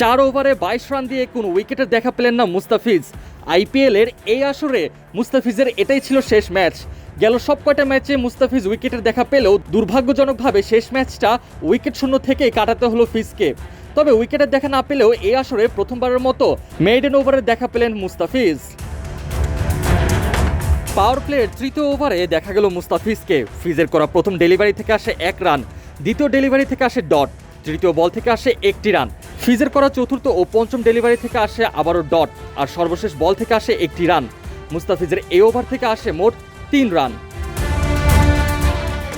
চার ওভারে বাইশ রান দিয়ে কোনো উইকেটের দেখা পেলেন না মুস্তাফিজ। আইপিএলের এই আসরে মুস্তাফিজের এটাই ছিল শেষ ম্যাচ। গেল সব কয়টা ম্যাচে মুস্তাফিজ উইকেটের দেখা পেলেও দুর্ভাগ্যজনকভাবে শেষ ম্যাচটা উইকেট শূন্য থেকেই কাটাতে হলো ফিজকে। তবে উইকেটের দেখা না পেলেও এই আসরে প্রথমবারের মতো মেইডেন ওভারের দেখা পেলেন মুস্তাফিজ। পাওয়ার প্লের তৃতীয় ওভারে দেখা গেল মুস্তাফিজকে। ফিজের করা প্রথম ডেলিভারি থেকে আসে এক রান, দ্বিতীয় ডেলিভারি থেকে আসে ডট। তৃতীয় বল থেকে আসে একটি রান। ফিজের করা চতুর্থ ও পঞ্চম ডেলিভারি থেকে আসে আবারও ডট, আর সর্বশেষ বল থেকে আসে একটি রান। মুস্তাফিজের এই ওভার থেকে আসে মোট তিন রান।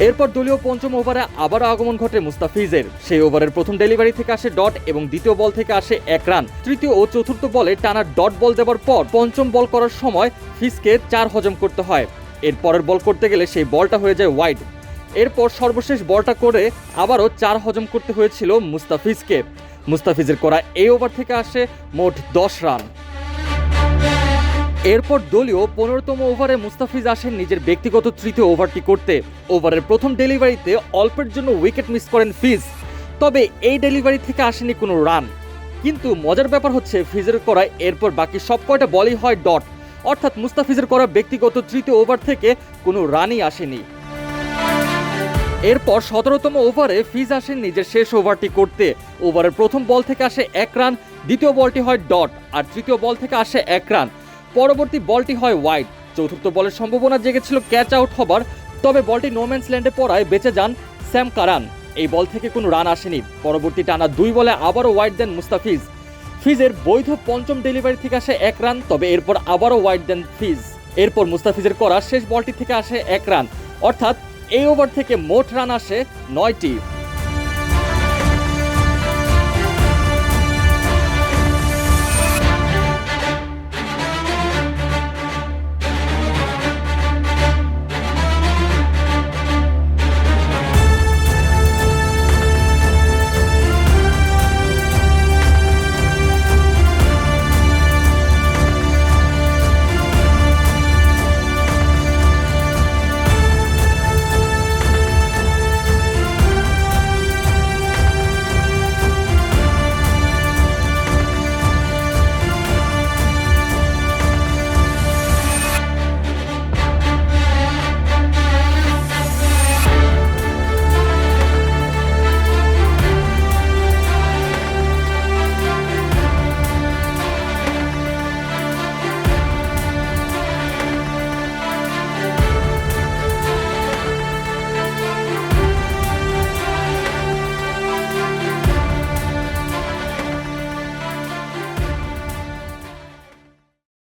এরপর দলীয় পঞ্চম ওভারে আবারও আগমন ঘটে মুস্তাফিজের। সেই ওভারের প্রথম ডেলিভারি থেকে আসে ডট এবং দ্বিতীয় বল থেকে আসে এক রান। তৃতীয় ও চতুর্থ বলে টানা ডট বল দেওয়ার পর পঞ্চম বল করার সময় ফিজকে চার হজম করতে হয়। এর পরের বল করতে গেলে সেই বলটা হয়ে যায় ওয়াইড। এরপর সর্বশেষ বলটা করে আবারও চার হজম করতে হয়েছিল মুস্তাফিজকে। মুস্তাফিজের করা এই ওভার থেকে আসে মোট দশ রান। এরপর দলীয় পনেরোতম ওভারে মুস্তাফিজ আসেন নিজের ব্যক্তিগত তৃতীয় ওভারটি করতে। ওভারের প্রথম ডেলিভারিতে অল্পের জন্য উইকেট মিস করেন ফিজ। তবে এই ডেলিভারি থেকে আসেনি কোনো রান। কিন্তু মজার ব্যাপার হচ্ছে ফিজের করা এরপর বাকি সব কয়টা বলই হয় ডট। অর্থাৎ মুস্তাফিজের করা ব্যক্তিগত তৃতীয় ওভার থেকে কোনো রানই আসেনি। এরপর সতেরোতম ওভারে ফিজ আসেন নিজের শেষ ওভারটি করতে। ওভারের প্রথম বল থেকে আসে এক রান, দ্বিতীয় বলটি হয় ডট, আর তৃতীয় বল থেকে আসে এক রান। পরবর্তী বলটি হয় ওয়াইড। চতুর্থ বলের সম্ভাবনা জেগেছিল ক্যাচ আউট হবার, তবে বলটি নোম্যান্স ল্যান্ডে পড়ায় বেঁচে যান স্যাম কারান। এই বল থেকে কোনো রান আসেনি। পরবর্তী টানা দুই বলে আবারও ওয়াইড দেন মুস্তাফিজ। ফিজের বৈধ পঞ্চম ডেলিভারি থেকে আসে এক রান, তবে এরপর আবারও ওয়াইড দেন ফিজ। এরপর মুস্তাফিজের করা শেষ বলটি থেকে আসে এক রান। অর্থাৎ এই ওভার থেকে মোট রান আসে নয়টি।